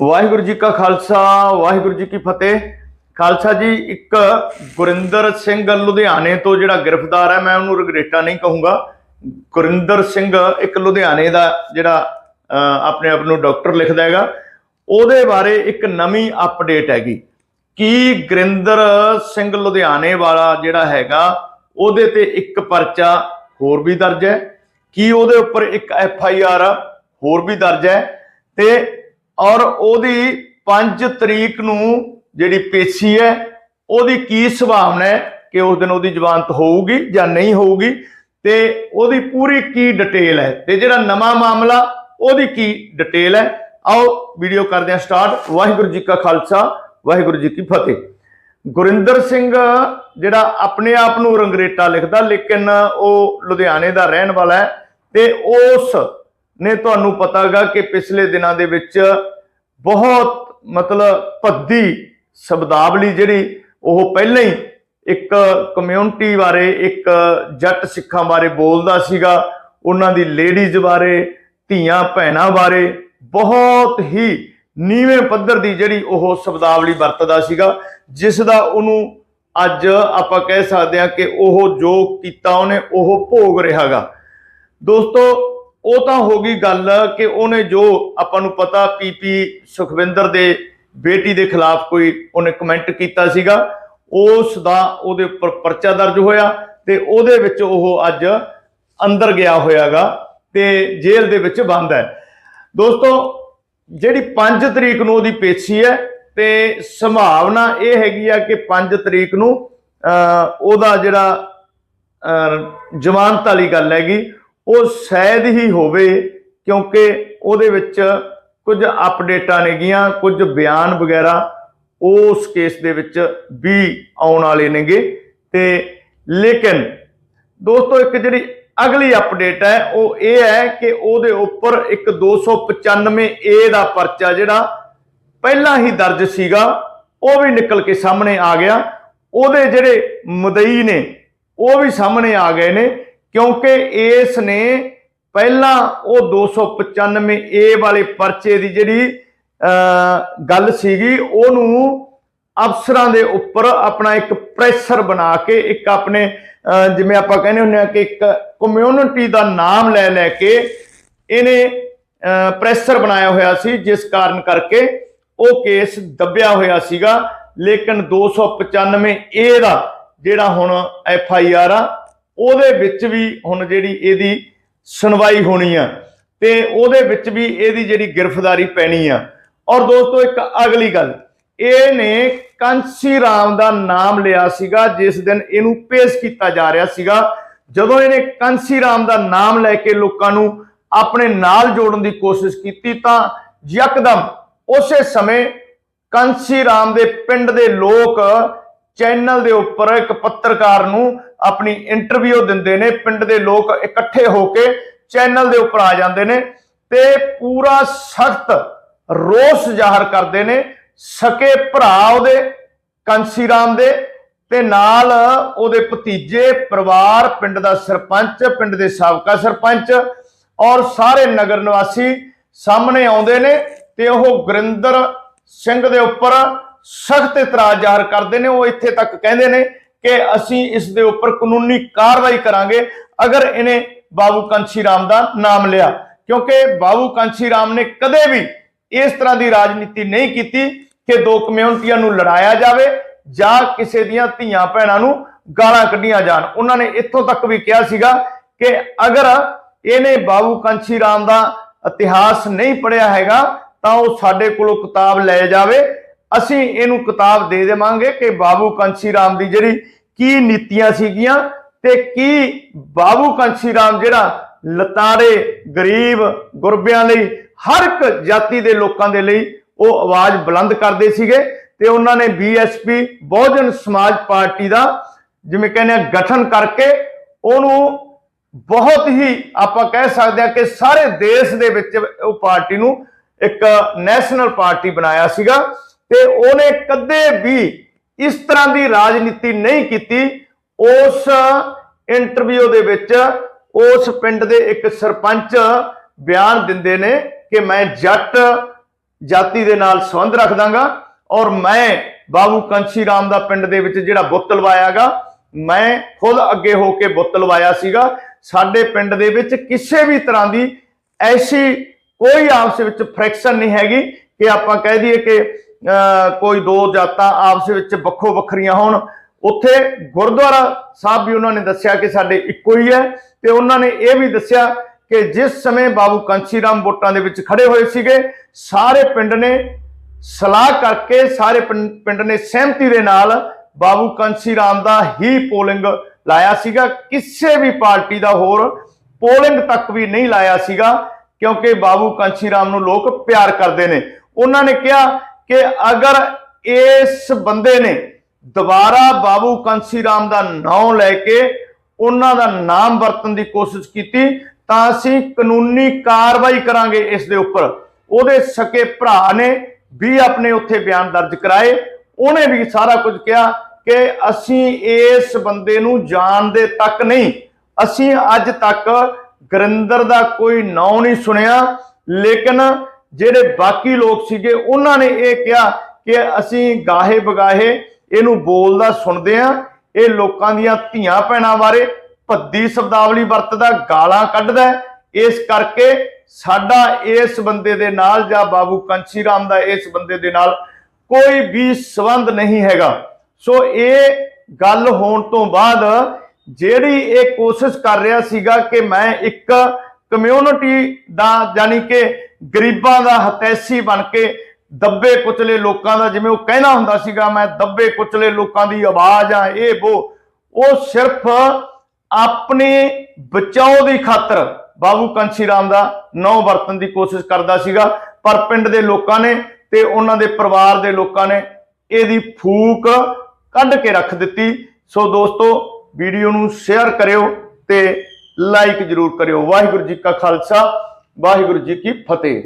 ਵਾਹਿਗੁਰੂ ਜੀ ਕਾ ਖਾਲਸਾ, ਵਾਹਿਗੁਰੂ ਜੀ ਕੀ ਫਤਿਹ। ਖਾਲਸਾ ਜੀ, ਇੱਕ ਗੁਰਿੰਦਰ ਸਿੰਘ ਲੁਧਿਆਣੇ ਤੋਂ ਜਿਹੜਾ ਗ੍ਰਿਫਤਾਰ ਹੈ, ਮੈਂ ਉਹਨੂੰ ਰਗਰੇਟਾ ਨਹੀਂ ਕਹੂੰਗਾ। ਗੁਰਿੰਦਰ ਸਿੰਘ ਇੱਕ ਲੁਧਿਆਣੇ ਦਾ ਜਿਹੜਾ ਆਪਣੇ ਆਪ ਨੂੰ ਡਾਕਟਰ ਲਿਖਦਾ ਹੈਗਾ। ਉਹਦੇ ਬਾਰੇ ਇੱਕ ਨਵੀਂ ਅਪਡੇਟ ਹੈਗੀ। ਕੀ ਗੁਰਿੰਦਰ ਸਿੰਘ ਲੁਧਿਆਣੇ ਵਾਲਾ ਜਿਹੜਾ ਹੈਗਾ, ਉਹਦੇ ਤੇ ਇੱਕ ਪਰਚਾ ਹੋਰ ਵੀ ਦਰਜ ਹੈ? ਕੀ ਉਹਦੇ ਉੱਪਰ ਇੱਕ ਐਫ ਆਈ ਆਰ ਹੋਰ ਵੀ ਦਰਜ ਹੈ? ਤੇ ਔਰ ਉਹਦੀ 5 ਤਰੀਕ ਨੂੰ ਜਿਹੜੀ ਪੇਸ਼ੀ ਹੈ, ਉਹਦੀ ਕੀ ਸੰਭਾਵਨਾ ਹੈ ਕਿ ਉਸ ਦਿਨ ਉਹਦੀ ਜ਼ਮਾਨਤ ਹੋਊਗੀ ਜਾਂ ਨਹੀਂ ਹੋਊਗੀ ਤੇ ਉਹਦੀ ਪੂਰੀ ਕੀ ਡਿਟੇਲ ਹੈ ਤੇ ਜਿਹੜਾ ਨਵਾਂ ਮਾਮਲਾ, ਉਹਦੀ ਕੀ ਡਿਟੇਲ ਹੈ। ਆਓ ਵੀਡੀਓ ਕਰਦੇ ਹਾਂ ਸਟਾਰਟ ਵਾਹਿਗੁਰੂ ਜੀ ਕਾ ਖਾਲਸਾ, ਵਾਹਿਗੁਰੂ ਜੀ ਕੀ ਫਤਿਹ। ਗੁਰਿੰਦਰ ਸਿੰਘ ਜਿਹੜਾ ਆਪਣੇ ਆਪ ਨੂੰ ਰੰਗਰੇਟਾ ਲਿਖਦਾ, ਲੇਕਿਨ ਉਹ ਲੁਧਿਆਣੇ ਦਾ ਰਹਿਣ ਵਾਲਾ ਹੈ ਤੇ ਉਸ ਨੇ ਤੁਹਾਨੂੰ ਪਤਾਗਾ ਕਿ ਪਿਛਲੇ ਦਿਨਾਂ ਦੇ ਵਿੱਚ ਬਹੁਤ ਮਤਲਬ ਭੱਦੀ ਸ਼ਬਦਾਵਲੀ ਜਿਹੜੀ ਉਹ ਪਹਿਲਾਂ ਹੀ ਇੱਕ ਕਮਿਊਨਿਟੀ ਬਾਰੇ, ਇੱਕ ਜੱਟ ਸਿੱਖਾਂ ਬਾਰੇ ਬੋਲਦਾ ਸੀਗਾ। ਉਹਨਾਂ ਦੀ ਲੇਡੀਜ਼ ਬਾਰੇ, ਧੀਆਂ ਭੈਣਾਂ ਬਾਰੇ ਬਹੁਤ ਹੀ ਨੀਵੇਂ ਪੱਧਰ ਦੀ ਜਿਹੜੀ ਉਹ ਸ਼ਬਦਾਵਲੀ ਵਰਤਦਾ ਸੀਗਾ ਜਿਸ ਦਾ ਉਹਨੂੰ ਅੱਜ ਆਪਾਂ ਕਹਿ ਸਕਦੇ ਹਾਂ ਕਿ ਉਹ ਜੋ ਕੀਤਾ ਉਹਨੇ ਉਹ ਭੋਗ ਰਿਹਾਗਾ ਦੋਸਤੋ ਉਹ ਤਾਂ ਹੋ ਗਈ ਗੱਲ ਕਿ ਉਹਨੇ ਜੋ ਆਪਾਂ ਨੂੰ ਪਤਾ ਪੀਪੀ ਸੁਖਵਿੰਦਰ ਦੇ ਬੇਟੀ ਦੇ ਖਿਲਾਫ ਕੋਈ ਉਹਨੇ ਕਮੈਂਟ ਕੀਤਾ ਸੀਗਾ, ਉਸ ਦਾ ਉਹਦੇ ਉੱਪਰ ਪਰਚਾ ਦਰਜ ਹੋਇਆ ਤੇ ਉਹਦੇ ਵਿੱਚ ਉਹ ਅੱਜ ਅੰਦਰ ਗਿਆ ਹੋਇਆਗਾ ਤੇ ਜੇਲ੍ਹ ਦੇ ਵਿੱਚ ਬੰਦ ਹੈ। ਦੋਸਤੋ, ਜਿਹੜੀ 5 ਤਰੀਕ ਨੂੰ ਉਹਦੀ ਪੇਸ਼ੀ ਹੈ ਤੇ ਸੰਭਾਵਨਾ ਇਹ ਹੈਗੀ ਆ ਕਿ 5 ਤਰੀਕ ਨੂੰ ਉਹਦਾ ਜਿਹੜਾ ਜ਼ਮਾਨਤ ਵਾਲੀ ਗੱਲ ਹੈਗੀ ਉਹ ਸ਼ਾਇਦ ਹੀ ਹੋਵੇ ਕਿਉਂਕਿ ਉਹਦੇ ਵਿੱਚ ਕੁਝ ਅਪਡੇਟਾਂ ਨੇਗੀਆਂ ਕੁਝ ਬਿਆਨ ਵਗੈਰਾ, ਉਸ ਕੇਸ ਦੇ ਵਿੱਚ ਵੀ ਆਉਣ ਵਾਲੇ ਨੇਗੇ। ਤੇ ਲੇਕਿਨ ਦੋਸਤੋ, ਇੱਕ ਜਿਹੜੀ ਅਗਲੀ ਅਪਡੇਟ ਹੈ, ਉਹ ਇਹ ਹੈ ਕਿ ਉਹਦੇ ਉੱਪਰ ਇੱਕ 295 ਏ ਦਾ ਪਰਚਾ ਜਿਹੜਾ ਪਹਿਲਾਂ ਹੀ ਦਰਜ ਸੀਗਾ, ਉਹ ਵੀ ਨਿਕਲ ਕੇ ਸਾਹਮਣੇ ਆ ਗਿਆ। ਉਹਦੇ ਜਿਹੜੇ ਮਦਈ ਨੇ, ਉਹ ਵੀ ਸਾਹਮਣੇ ਆ ਗਏ ਨੇ। ਕਿਉਂਕਿ ਇਸ ਨੇ ਪਹਿਲਾਂ ਉਹ 295 ਏ ਵਾਲੇ ਪਰਚੇ ਦੀ ਜਿਹੜੀ ਅਹ, ਗੱਲ ਸੀਗੀ ਉਹਨੂੰ ਅਫਸਰਾਂ ਦੇ ਉੱਪਰ ਆਪਣਾ ਇੱਕ ਪ੍ਰੈਸ਼ਰ ਬਣਾ ਕੇ ਇੱਕ ਆਪਣੇ ਅਹ, ਜਿਵੇਂ ਆਪਾਂ ਕਹਿੰਦੇ ਹੁੰਦੇ ਆ ਕਿ ਇੱਕ ਕਮਿਊਨਿਟੀ ਦਾ ਨਾਮ ਲੈ ਲੈ ਕੇ ਇਹਨੇ ਪ੍ਰੈਸ਼ਰ ਬਣਾਇਆ ਹੋਇਆ ਸੀ ਜਿਸ ਕਾਰਨ ਕਰਕੇ ਉਹ ਕੇਸ ਦੱਬਿਆ ਹੋਇਆ ਸੀਗਾ। ਲੇਕਿਨ 295 ਏ ਦਾ ਜਿਹੜਾ ਹੁਣ ਐਫ ਆਈ ਆਰ ਆ ਉਹਦੇ ਵਿੱਚ ਵੀ ਹੁਣ ਜਿਹੜੀ ਇਹਦੀ ਸੁਣਵਾਈ ਹੋਣੀ ਆ ਤੇ ਉਹਦੇ ਵਿੱਚ ਵੀ ਇਹਦੀ ਜਿਹੜੀ ਗ੍ਰਿਫਤਾਰੀ ਪੈਣੀ ਆ। ਔਰ ਦੋਸਤੋ ਇੱਕ ਅਗਲੀ ਗੱਲ, ਇਹ ਨੇ ਕੰਸੀ ਰਾਮ ਦਾ ਨਾਮ ਲਿਆ ਸੀਗਾ, ਜਿਸ ਦਿਨ ਇਹਨੂੰ ਪੇਸ਼ ਕੀਤਾ ਜਾ ਰਿਹਾ ਸੀਗਾ। ਜਦੋਂ ਇਹਨੇ ਕੰਸੀ ਰਾਮ ਦਾ ਨਾਮ ਲੈ ਕੇ ਲੋਕਾਂ ਨੂੰ ਆਪਣੇ ਨਾਲ ਜੋੜਨ ਦੀ ਕੋਸ਼ਿਸ਼ ਕੀਤੀ ਤਾਂ ਯਕਦਮ ਉਸੇ ਸਮੇਂ ਕੰਸੀ ਰਾਮ ਦੇ ਪਿੰਡ ਦੇ ਲੋਕ ਚੈਨਲ ਦੇ ਉੱਪਰ ਇੱਕ ਪੱਤਰਕਾਰ ਨੂੰ ਆਪਣੀ ਇੰਟਰਵਿਊ ਦਿੰਦੇ ਨੇ, ਪਿੰਡ ਦੇ ਲੋਕ ਇਕੱਠੇ ਹੋ ਕੇ ਚੈਨਲ ਦੇ ਉੱਪਰ ਆ ਜਾਂਦੇ ਨੇ ਤੇ ਪੂਰਾ ਸਖਤ ਰੋਸ ਜ਼ਾਹਰ ਕਰਦੇ ਨੇ, ਸਕੇ ਭਰਾ ਉਹਦੇ, ਕੰਸੀ ਰਾਮ ਦੇ ਤੇ ਨਾਲ ਉਹਦੇ ਭਤੀਜੇ, ਪਰਿਵਾਰ, ਪਿੰਡ ਦਾ ਸਰਪੰਚ, ਪਿੰਡ ਦੇ ਸਾਬਕਾ ਸਰਪੰਚ ਔਰ ਸਾਰੇ ਨਗਰ ਨਿਵਾਸੀ ਸਾਹਮਣੇ ਆਉਂਦੇ ਨੇ ਤੇ ਉਹ ਗੁਰਿੰਦਰ ਸਿੰਘ ਦੇ ਉੱਪਰ ਸਖਤ ਇਤਰਾਜ਼ ਜ਼ਾਹਰ ਕਰਦੇ ਨੇ, ਉਹ ਇੱਥੇ ਤੱਕ ਕਹਿੰਦੇ ਨੇ ਕਿ ਅਸੀਂ ਇਸ ਦੇ ਉੱਪਰ ਕਾਨੂੰਨੀ ਕਾਰਵਾਈ ਕਰਾਂਗੇ। ਅਗਰ ਇਹਨੇ ਬਾਬੂ ਕੰਸੀ ਰਾਮ ਦਾ ਨਾਮ ਲਿਆ, ਕਿਉਂਕਿ ਬਾਬੂ ਕੰਸੀ ਰਾਮ ਨੇ ਕਦੇ ਵੀ ਇਸ ਤਰ੍ਹਾਂ ਦੀ ਰਾਜਨੀਤੀ ਨਹੀਂ ਕੀਤੀ ਕਿ ਦੋ ਕਮਿਊਨਿਟੀਆਂ ਨੂੰ ਲੜਾਇਆ ਜਾਵੇ ਜਾਂ ਕਿਸੇ ਦੀਆਂ ਧੀਆਂ ਭੈਣਾਂ ਨੂੰ ਗਾਲਾਂ ਕੱਢੀਆਂ ਜਾਣ। ਉਹਨਾਂ ਨੇ ਇੱਥੋਂ ਤੱਕ ਵੀ ਕਿਹਾ ਸੀਗਾ ਕਿ ਅਗਰ ਇਹਨੇ ਬਾਬੂ ਕੰਸੀ ਰਾਮ ਦਾ ਇਤਿਹਾਸ ਨਹੀਂ ਪੜਿਆ ਹੈਗਾ, ਤਾਂ ਉਹ ਸਾਡੇ ਕੋਲੋਂ ਕਿਤਾਬ ਲੈ ਜਾਵੇ। ਅਸੀਂ ਇਹਨੂੰ ਕਿਤਾਬ ਦੇ ਦੇਵਾਂਗੇ ਕਿ ਬਾਬੂ ਕੰਸੀ ਰਾਮ ਦੀ ਜਿਹੜੀ ਕੀ ਨੀਤੀਆਂ ਸੀਗੀਆਂ ਤੇ ਕੀ ਬਾਬੂ ਕੰਸੀ ਰਾਮ ਜਿਹੜਾ ਲਤਾਰੇ ਗਰੀਬ ਗੁਰਬਿਆਂ ਲਈ ਹਰ ਇੱਕ ਜਾਤੀ ਦੇ ਲੋਕਾਂ ਦੇ ਲਈ ਉਹ ਆਵਾਜ਼ ਬੁਲੰਦ ਕਰਦੇ ਸੀਗੇ ਤੇ ਉਹਨਾਂ ਨੇ ਬੀਐਸਪੀ ਬਹੁਜਨ ਸਮਾਜ ਪਾਰਟੀ ਦਾ ਜਿਵੇਂ ਕਹਿੰਦੇ ਆ ਗਠਨ ਕਰਕੇ ਉਹਨੂੰ ਬਹੁਤ ਹੀ ਆਪਾਂ ਕਹਿ ਸਕਦੇ ਹਾਂ ਕਿ ਸਾਰੇ ਦੇਸ਼ ਦੇ ਵਿੱਚ ਉਹ ਪਾਰਟੀ ਨੂੰ ਇੱਕ ਨੈਸ਼ਨਲ ਪਾਰਟੀ ਬਣਾਇਆ ਸੀਗਾ। ਤੇ ਉਹਨੇ ਕਦੇ ਵੀ ਇਸ ਤਰ੍ਹਾਂ ਦੀ ਰਾਜਨੀਤੀ ਨਹੀਂ ਕੀਤੀ। ਉਸ ਇੰਟਰਵਿਊ ਦੇ ਵਿੱਚ ਉਸ ਪਿੰਡ ਦੇ ਇੱਕ ਸਰਪੰਚ ਬਿਆਨ ਦਿੰਦੇ ਨੇ ਕਿ ਮੈਂ ਜੱਟ ਜਾਤੀ ਦੇ ਨਾਲ ਸੰਬੰਧ ਰੱਖਦਾਗਾ ਔਰ ਮੈਂ ਬਾਬੂ ਕੰਸ਼ੀ ਰਾਮ ਦਾ ਪਿੰਡ ਦੇ ਵਿੱਚ ਜਿਹੜਾ ਬੁੱਤ ਲਵਾਇਆਗਾ, ਮੈਂ ਖੁਦ ਅੱਗੇ ਹੋ ਕੇ ਬੁੱਤ ਲਵਾਇਆ ਸੀਗਾ। ਸਾਡੇ ਪਿੰਡ ਦੇ ਵਿੱਚ ਕਿਸੇ ਵੀ ਤਰ੍ਹਾਂ ਦੀ ਐਸੀ ਕੋਈ ਆਪਸ ਵਿੱਚ ਫ੍ਰਿਕਸ਼ਨ ਨਹੀਂ ਹੈਗੀ ਕਿ ਆਪਾਂ ਕਹਿ ਦਈਏ ਕਿ ਕੋਈ ਦੋ ਜਾਤਾਂ ਆਪਸ ਵਿੱਚ ਵੱਖੋ ਵੱਖਰੀਆਂ ਹੋਣ। ਉੱਥੇ ਗੁਰਦੁਆਰਾ ਸਾਹਿਬ ਵੀ ਉਹਨਾਂ ਨੇ ਦੱਸਿਆ ਕਿ ਸਾਡੇ ਇੱਕੋ ਹੀ ਹੈ ਤੇ ਉਹਨਾਂ ਨੇ ਇਹ ਵੀ ਦੱਸਿਆ ਕਿ ਜਿਸ ਸਮੇਂ ਬਾਬੂ ਕੰਚੀ ਰਾਮ ਵੋਟਾਂ ਦੇ ਵਿੱਚ ਖੜੇ ਹੋਏ ਸੀਗੇ, ਸਾਰੇ ਪਿੰਡ ਨੇ ਸਲਾਹ ਕਰਕੇ ਸਾਰੇ ਪਿੰ- ਪਿੰਡ ਨੇ ਸਹਿਮਤੀ ਦੇ ਨਾਲ ਬਾਬੂ ਕੰਸੀ ਰਾਮ ਦਾ ਹੀ ਪੋਲਿੰਗ ਲਾਇਆ ਸੀਗਾ। ਕਿਸੇ ਵੀ ਪਾਰਟੀ ਦਾ ਹੋਰ ਪੋਲਿੰਗ ਤੱਕ ਵੀ ਨਹੀਂ ਲਾਇਆ ਸੀਗਾ, ਕਿਉਂਕਿ ਬਾਬੂ ਕੰਸੀ ਰਾਮ ਨੂੰ ਲੋਕ ਪਿਆਰ ਕਰਦੇ ਨੇ। ਉਹਨਾਂ ਨੇ ਕਿਹਾ ਕਿ ਅਗਰ ਇਸ ਬੰਦੇ ਨੇ ਦੁਬਾਰਾ ਬਾਬੂ ਕੰਸੀ ਰਾਮ ਦਾ ਨਾਮ ਲੈ ਕੇ ਉਹਨਾਂ ਦਾ ਨਾਮ ਵਰਤਣ ਦੀ ਕੋਸ਼ਿਸ਼ ਕੀਤੀ, ਤਾਂ ਅਸੀਂ ਕਾਨੂੰਨੀ ਕਾਰਵਾਈ ਕਰਾਂਗੇ ਇਸ ਦੇ ਉੱਪਰ। ਉਹਦੇ ਸਕੇ ਭਰਾ ਨੇ ਵੀ ਆਪਣੇ ਉੱਥੇ ਬਿਆਨ ਦਰਜ ਕਰਾਏ। ਉਹਨੇ ਵੀ ਸਾਰਾ ਕੁਝ ਕਿਹਾ ਕਿ ਅਸੀਂ ਇਸ ਬੰਦੇ ਨੂੰ ਜਾਣਦੇ ਤੱਕ ਨਹੀਂ। ਅਸੀਂ ਅੱਜ ਤੱਕ ਗਰਿੰਦਰ ਦਾ ਕੋਈ ਨਾਂ ਨਹੀਂ ਸੁਣਿਆ, ਲੇਕਿਨ ਜਿਹੜੇ ਬਾਕੀ ਲੋਕ ਸੀਗੇ, ਉਹਨਾਂ ਨੇ ਇਹ ਕਿਹਾ ਕਿ ਅਸੀਂ ਗਾਹੇ ਬਗਾਹੇ ਇਹਨੂੰ ਬੋਲਦਾ ਸੁਣਦੇ ਆ ਇਹ ਲੋਕਾਂ ਦੀਆਂ ਧੀਆਂ ਭੈਣਾਂ ਬਾਰੇ ਭੱਦੀ ਸ਼ਬਦਾਵਲੀ ਵਰਤਦਾ, ਗਾਲਾਂ ਕੱਢਦਾ ਇਸ ਕਰਕੇ ਸਾਡਾ ਇਸ ਬੰਦੇ ਦੇ ਨਾਲ ਜਾਂ ਬਾਬੂ ਕੰਚੀ ਰਾਮ ਦਾ ਇਸ ਬੰਦੇ ਦੇ ਨਾਲ ਕੋਈ ਵੀ ਸਬੰਧ ਨਹੀਂ ਹੈਗਾ। ਸੋ ਇਹ ਗੱਲ ਹੋਣ ਤੋਂ ਬਾਅਦ ਜਿਹੜੀ ਇਹ ਕੋਸ਼ਿਸ਼ ਕਰ ਰਿਹਾ ਸੀਗਾ ਕਿ ਮੈਂ ਇੱਕ ਕਮਿਊਨਿਟੀ ਦਾ ਯਾਨੀ ਕਿ ਗਰੀਬਾਂ ਦਾ ਹਤੈਸੀ ਬਣ ਕੇ ਦੱਬੇ ਕੁਚਲੇ ਲੋਕਾਂ ਦਾ, ਜਿਵੇਂ ਉਹ ਕਹਿਣਾ ਹੁੰਦਾ ਸੀਗਾ, ਮੈਂ ਦੱਬੇ ਕੁਚਲੇ ਲੋਕਾਂ ਦੀ ਆਵਾਜ਼ ਆ ਇਹ ਉਹ ਉਹ ਸਿਰਫ ਆਪਣੇ ਬਚਾਓ ਦੀ ਖਾਤਰ ਬਾਬੂ ਕੰਸ਼ੀ ਰਾਮ ਦਾ ਨੌ ਵਰਤਨ ਦੀ ਕੋਸ਼ਿਸ਼ ਕਰਦਾ ਸੀਗਾ, ਪਰ ਪਿੰਡ ਦੇ ਲੋਕਾਂ ਨੇ ਤੇ ਉਹਨਾਂ ਦੇ ਪਰਿਵਾਰ ਦੇ ਲੋਕਾਂ ਨੇ ਇਹਦੀ ਫੂਕ ਕੱਢ ਕੇ ਰੱਖ ਦਿੱਤੀ। ਸੋ ਦੋਸਤੋ, ਵੀਡੀਓ ਨੂੰ ਸ਼ੇਅਰ ਕਰਿਓ ਤੇ ਲਾਈਕ ਜਰੂਰ ਕਰਿਓ। ਵਾਹਿਗੁਰੂ ਜੀ ਕਾ ਖਾਲਸਾ ਵਾਹਿਗੁਰੂ ਜੀ ਕੀ ਫਤਿਹ।